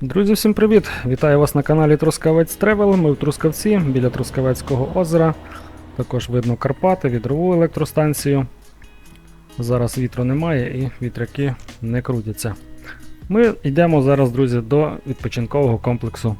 Друзі, всім привіт! Вітаю вас на каналі Трускавець Тревел. Ми в Трускавці біля Трускавецького озера. Також видно Карпати, вітрову електростанцію. Зараз вітру немає і вітряки не крутяться. Ми йдемо зараз, друзі, до відпочинкового комплексу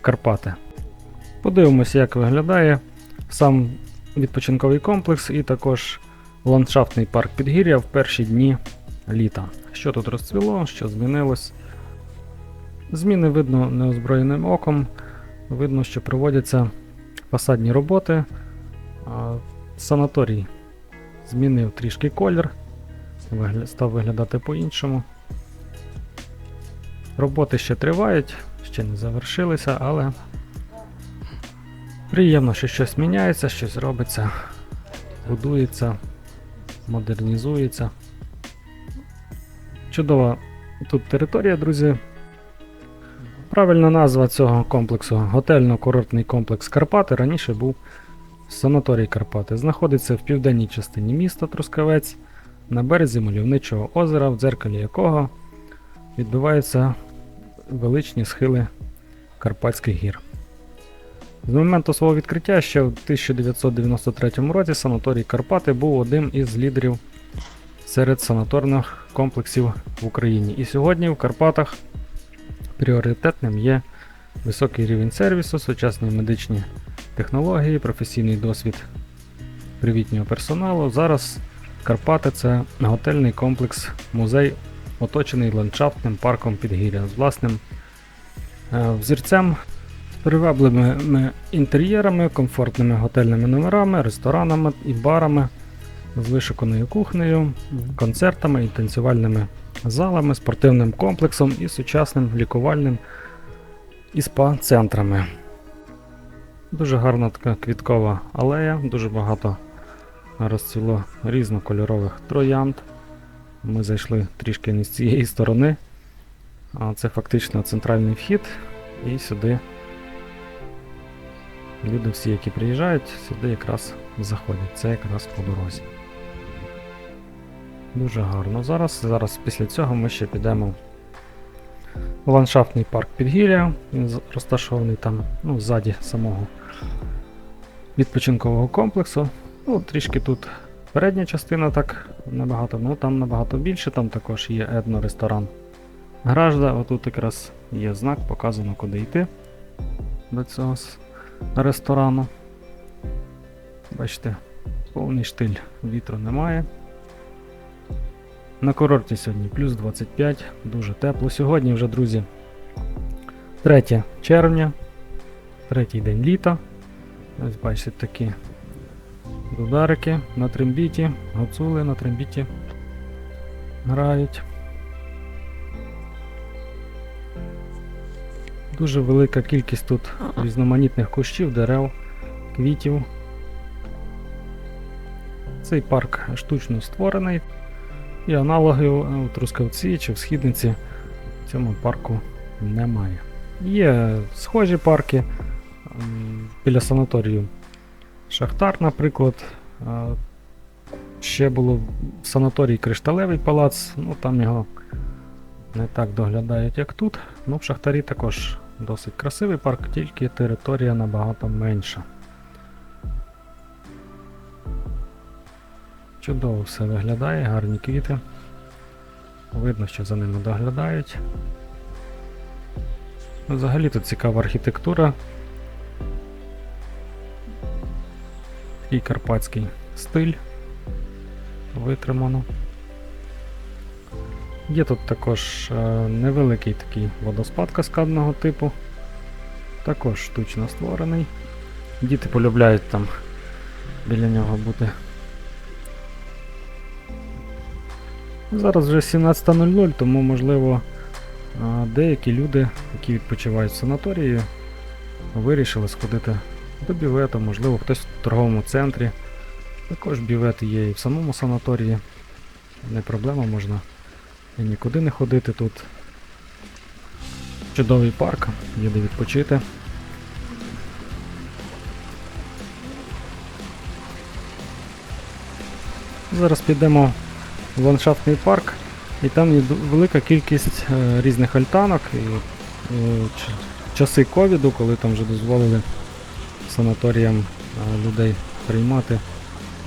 Карпати. Подивимося, як виглядає сам відпочинковий комплекс і також ландшафтний парк Підгір'я в перші дні літа. Що тут розцвіло, що змінилось. Зміни видно неозброєним оком. Видно, що проводяться фасадні роботи. Санаторій змінив трішки колір, став виглядати по-іншому. Роботи ще тривають, ще не завершилися, але приємно, що щось міняється, щось робиться, будується, модернізується. Чудова тут територія, друзі. Правильна назва цього комплексу готельно-курортний комплекс Карпати раніше був санаторій Карпати. Знаходиться в південній частині міста Трускавець на березі мальовничого озера, в дзеркалі якого відбиваються величні схили Карпатських гір. З моменту свого відкриття ще в 1993 році санаторій Карпати був одним із лідерів серед санаторних комплексів в Україні. І сьогодні в Карпатах Пріоритетним є високий рівень сервісу, сучасні медичні технології, професійний досвід привітнього персоналу. Зараз Карпати це готельний комплекс, музей, оточений ландшафтним парком Підгір'я з власним е, взірцем, з привабливими інтер'єрами, комфортними готельними номерами, ресторанами і барами, з вишуканою кухнею, концертами і танцювальними залами, спортивним комплексом і сучасним лікувальним і спа-центрами. Дуже гарна така квіткова алея, дуже багато розцвіло різнокольорових троянд. Ми зайшли трішки не з цієї сторони. Це фактично центральний вхід, і сюди люди всі, які приїжджають, сюди якраз заходять. Це якраз по дорозі. Дуже гарно. Зараз, зараз після цього ми ще підемо в ландшафтний парк Підгір'я. Він розташований там, ну, ззаді самого відпочинкового комплексу. Ну, трішки тут передня частина так набагато, ну там набагато більше, там також є етно-ресторан Гражда. Отут якраз є знак, показано, куди йти до цього ресторану. Бачите, повний штиль вітру немає. На курорті сьогодні плюс 25, дуже тепло. Сьогодні вже, друзі, 3 червня, третій день літа. Ось бачите такі дударики на трембіті, гуцули на трембіті грають. Дуже велика кількість тут різноманітних кущів, дерев, квітів. Цей парк штучно створений. І аналогів е, у Трускавці чи в Східниці в цьому парку немає. Є схожі парки біля санаторію Шахтар, наприклад. Е, Ще було в санаторії Кришталевий палац, ну там його не так доглядають, як тут. Ну, в Шахтарі також досить красивий парк, тільки територія набагато менша. Чудово все виглядає, гарні квіти. Видно, що за ними доглядають. Ну, Взагалі тут цікава архітектура. Такий карпатський стиль. Витримано. Є тут також е, невеликий такий водоспад каскадного типу. Також штучно створений. Діти полюбляють там біля нього бути. Зараз вже 17.00, тому можливо деякі люди, які відпочивають в санаторії, вирішили сходити до бювету, можливо, хтось в торговому центрі. Також бювети є і в самому санаторії. Не проблема, можна і нікуди не ходити тут. Чудовий парк, є де відпочити. Зараз підемо ландшафтний парк, і там є велика кількість е, різних альтанок, і е, часи ковіду, коли там вже дозволили санаторіям е, людей приймати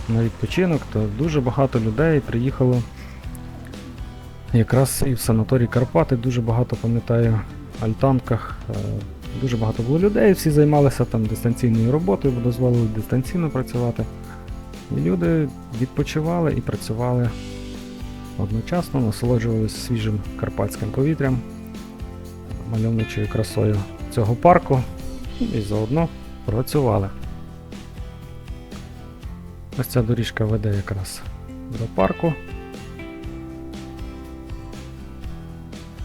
на відпочинок, то дуже багато людей приїхало якраз і в санаторій Карпати. Дуже багато пам'ятаю альтанках. Дуже багато було людей, всі займалися там дистанційною роботою, бо дозволили дистанційно працювати. І люди відпочивали і працювали одночасно, насолоджувалися свіжим карпатським повітрям, мальовничою красою цього парку і заодно працювали. Ось ця доріжка веде якраз до парку.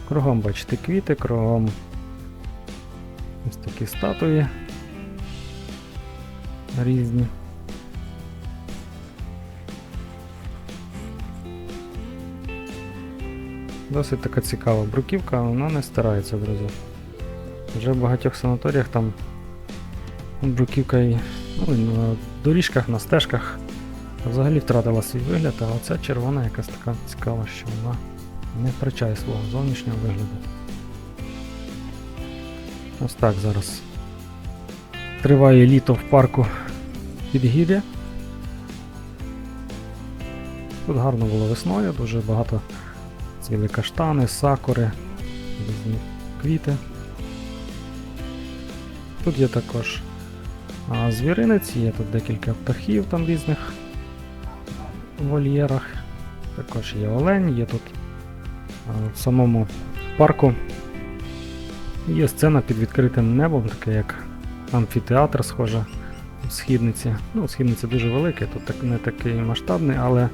Кругом бачите квіти, кругом ось такі статуї різні. Досить така цікава бруківка, вона не стирається одразу. Вже в багатьох санаторіях там бруківка і ну, на доріжках, на стежках взагалі втратила свій вигляд, а оця червона якась така цікава, що вона не втрачає свого зовнішнього вигляду. Ось так зараз триває літо в парку Підгір'я. Тут гарно було весною, дуже багато цвіли каштани, сакури, різні квіти. Тут є також звіринець, є тут декілька птахів там різних вольєрах. Також є олень, є тут а, в самому парку. Є сцена під відкритим небом, таке як амфітеатр, схоже, в східниці. Ну, східниця дуже велика, тут так, не такий масштабний, але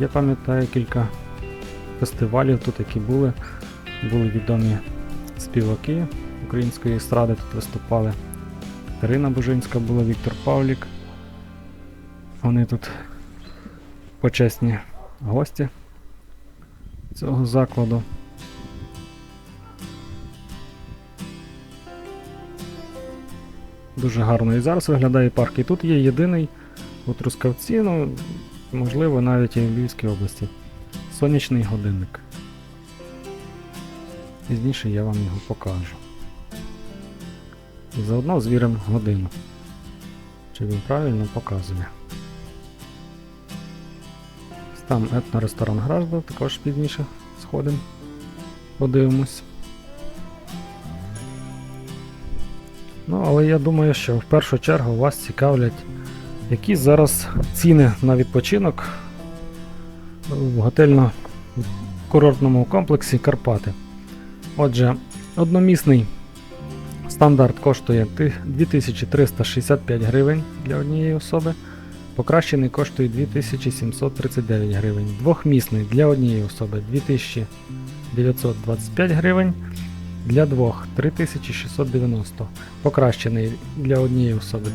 я пам'ятаю кілька фестивалів тут, які були. Були відомі співаки української естради тут виступали. Катерина Бужинська була, Віктор Павлік. Вони тут почесні гості цього закладу. Дуже гарно і зараз виглядає парк. І тут є єдиний у Трускавці, ну, можливо, навіть і в Львівській області. Сонячний годинник. Пізніше я вам його покажу. І заодно звіримо годину. Чи він правильно показує. Там етноресторан Гражда, також пізніше сходимо. Подивимось. Ну, але я думаю, що в першу чергу вас цікавлять, які зараз ціни на відпочинок в готельно-курортному комплексі Карпати. Отже, одномісний стандарт коштує 2365 гривень для однієї особи. Покращений коштує 2739 гривень. Двохмісний для однієї особи 2925 гривень. Для двох 3690. Покращений для однієї особи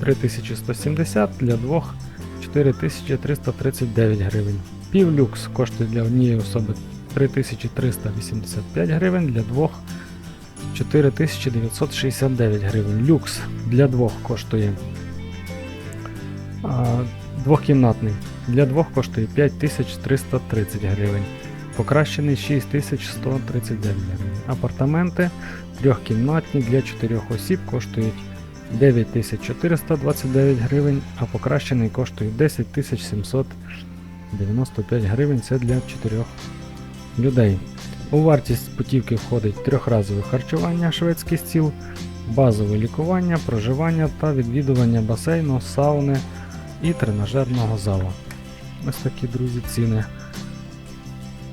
3170, для двох 4339 гривень. Півлюкс коштує для однієї особи 3385 гривень, для двох 4969 гривень. Люкс для двох коштує а, двохкімнатний. Для двох коштує 5330 гривень. Покращений 6139 гривень. Апартаменти трьохкімнатні для 4 осіб коштують 9429 гривень, а покращений коштує 10795 гривень. Це для 4 людей. У вартість путівки входить трьохразове харчування, шведський стіл, базове лікування, проживання та відвідування басейну, сауни і тренажерного залу. Ось такі, друзі, ціни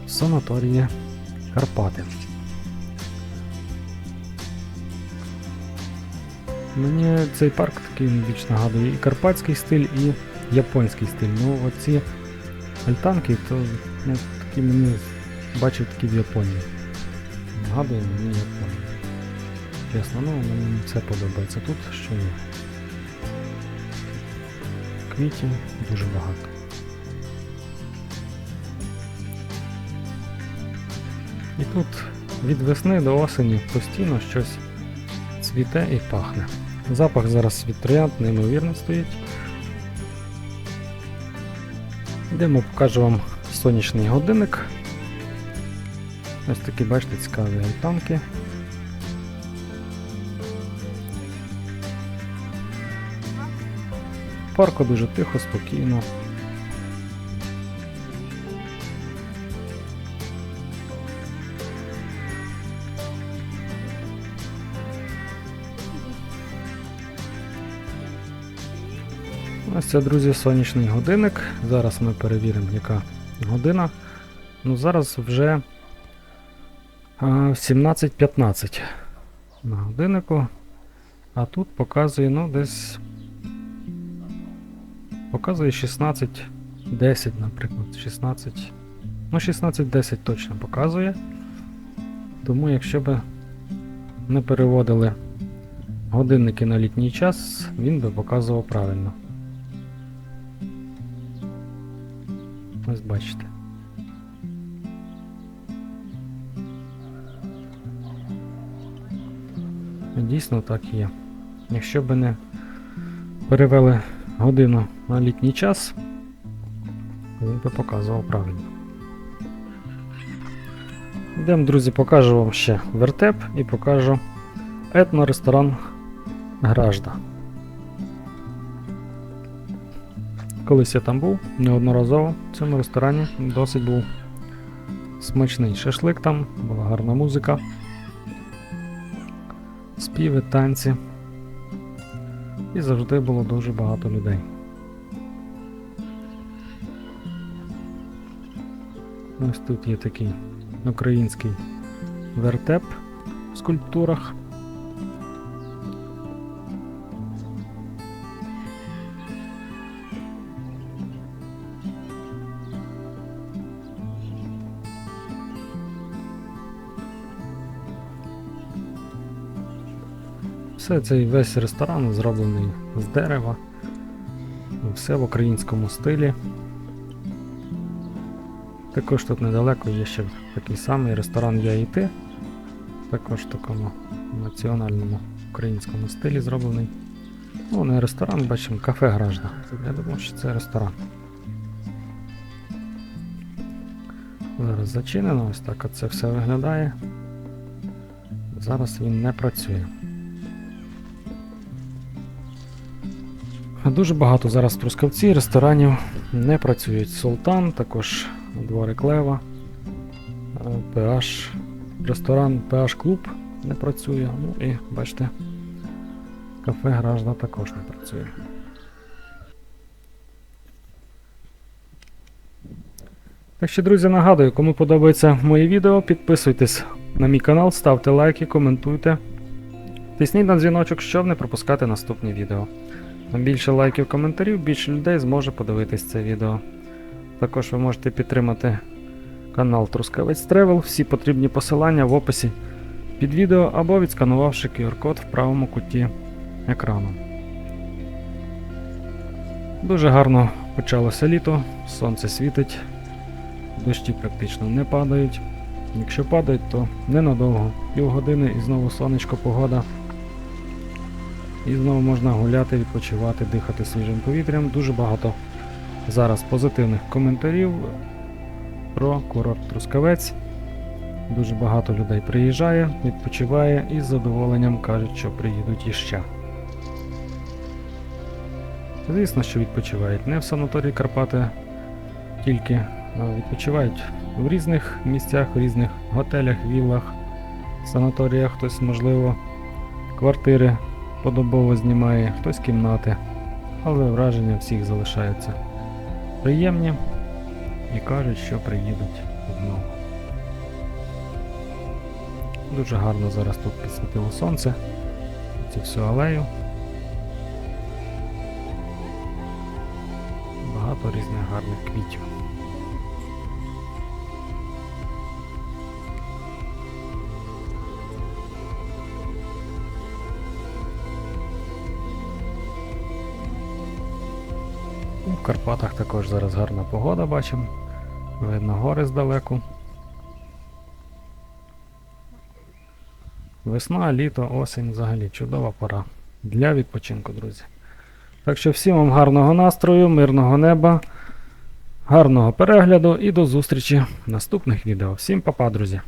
санаторії Карпати. Мені цей парк такий більш нагадує і карпатський стиль, і японський стиль. Ну, оці альтанки, то ну, такі мені бачив такі в Японії. Нагадує мені Японію. Чесно, ну мені це подобається тут, що є. Квітів дуже багато. І тут від весни до осені постійно щось цвіте і пахне. Запах зараз від неймовірно стоїть. Йдемо, покажу вам сонячний годинник. Ось такі, бачите, цікаві танки. В парку дуже тихо, спокійно. Це, друзі, сонячний годинник. Зараз ми перевіримо, яка година. Ну, зараз вже а, 17.15 на годиннику. А тут показує, ну, десь. Показує 16.10, наприклад. 16. Ну, 16.10 точно показує. Тому, якщо би не переводили годинники на літній час, він би показував правильно. Ось бачите. Дійсно так є. Якщо б не перевели годину на літній час, він би показував правильно. Йдемо, друзі, покажу вам ще вертеп і покажу етно-ресторан Гражда. Колись я там був неодноразово в цьому ресторані. Досить був смачний шашлик там, була гарна музика, співи, танці. І завжди було дуже багато людей. Ось тут є такий український вертеп в скульптурах. Все цей весь ресторан зроблений з дерева. Все в українському стилі. Також тут недалеко є ще такий самий ресторан Я і. Також в такому національному українському стилі зроблений. Ну, не ресторан, бачимо, кафе Гражда. Я думав, що це ресторан. Зараз зачинено, ось так це все виглядає. Зараз він не працює. Дуже багато зараз Трускавці ресторанів не працюють. Султан, також дворик Лева, е, PH, ресторан PH Клуб не працює. Ну і бачите, кафе Гражда також не працює. Так що, друзі, нагадую, кому подобається моє відео, підписуйтесь на мій канал, ставте лайки, коментуйте. Тисніть на дзвіночок, щоб не пропускати наступні відео. Більше лайків, коментарів, більше людей зможе подивитись це відео. Також ви можете підтримати канал Трускавець Тревел. Всі потрібні посилання в описі під відео або відсканувавши QR-код в правому куті екрану. Дуже гарно почалося літо, сонце світить, дощі практично не падають. Якщо падають, то ненадовго. Півгодини і знову сонечко погода. І знову можна гуляти, відпочивати, дихати свіжим повітрям. Дуже багато зараз позитивних коментарів про курорт Трускавець. Дуже багато людей приїжджає, відпочиває і з задоволенням кажуть, що приїдуть іще. Звісно, що відпочивають не в санаторії Карпати, тільки відпочивають в різних місцях, в різних готелях, віллах, санаторіях, хтось, можливо, квартири подобово знімає, хтось кімнати, але враження всіх залишаються приємні і кажуть, що приїдуть знову. Дуже гарно зараз тут підсвітило сонце, цю всю алею. Багато різних гарних квітів. Карпатах також зараз гарна погода бачимо. Видно гори здалеку. Весна, літо, осінь взагалі чудова пора для відпочинку, друзі. Так що всім вам гарного настрою, мирного неба, гарного перегляду і до зустрічі в наступних відео. Всім па-па, друзі!